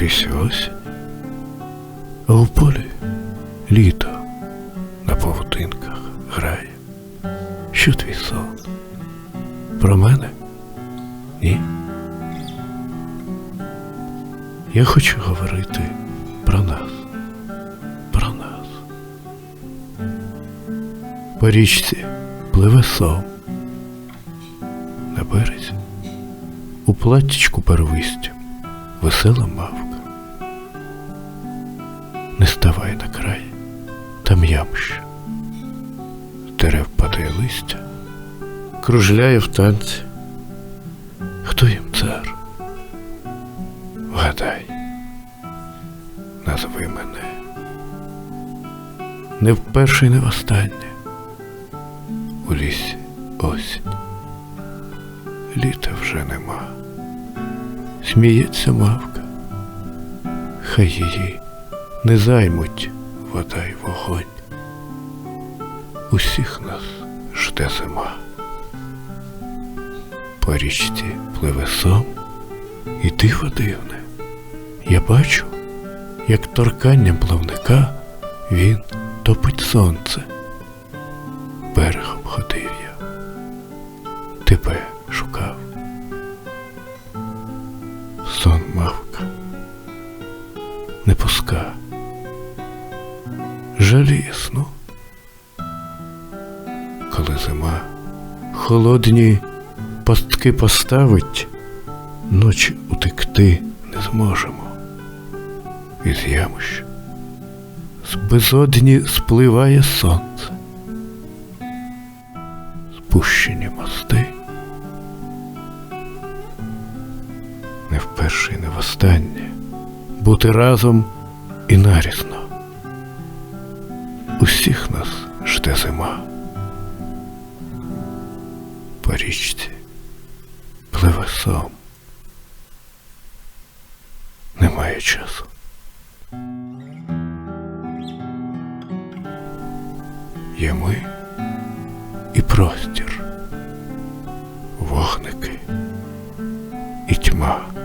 лісі осінь, а в полі літо на павутинках грає. Що твій сон? Про мене? Ні. Я хочу говорити про нас, про нас. По річці пливе сом. На березі у платтячку первистю весела мавка. Ставай на край, там. З дерев падає листя, кружляє в танці. Хто їм цар? Вгадай, назви мене. Не вперше й не востаннє. У лісі осінь. Літа вже нема. Сміється мавка. Хай її не займуть вода й вогонь. Усіх нас жде зима. По річці пливе сом, і диво дивне. Я бачу, як торканням плавника він топить сонце. Берегом ходив я, тебе шукав. Сон мавка, не пуска, жаліє сну, коли зима холодні пастки поставить, ночі утекти не зможемо. Із ямощ з безодні спливає сонце, спущені мости. Не вперше і не востаннє бути разом і нарізно усіх нас жде зима. По річці пливе сам. Немає часу. Є ми і простір, вогники і тьма.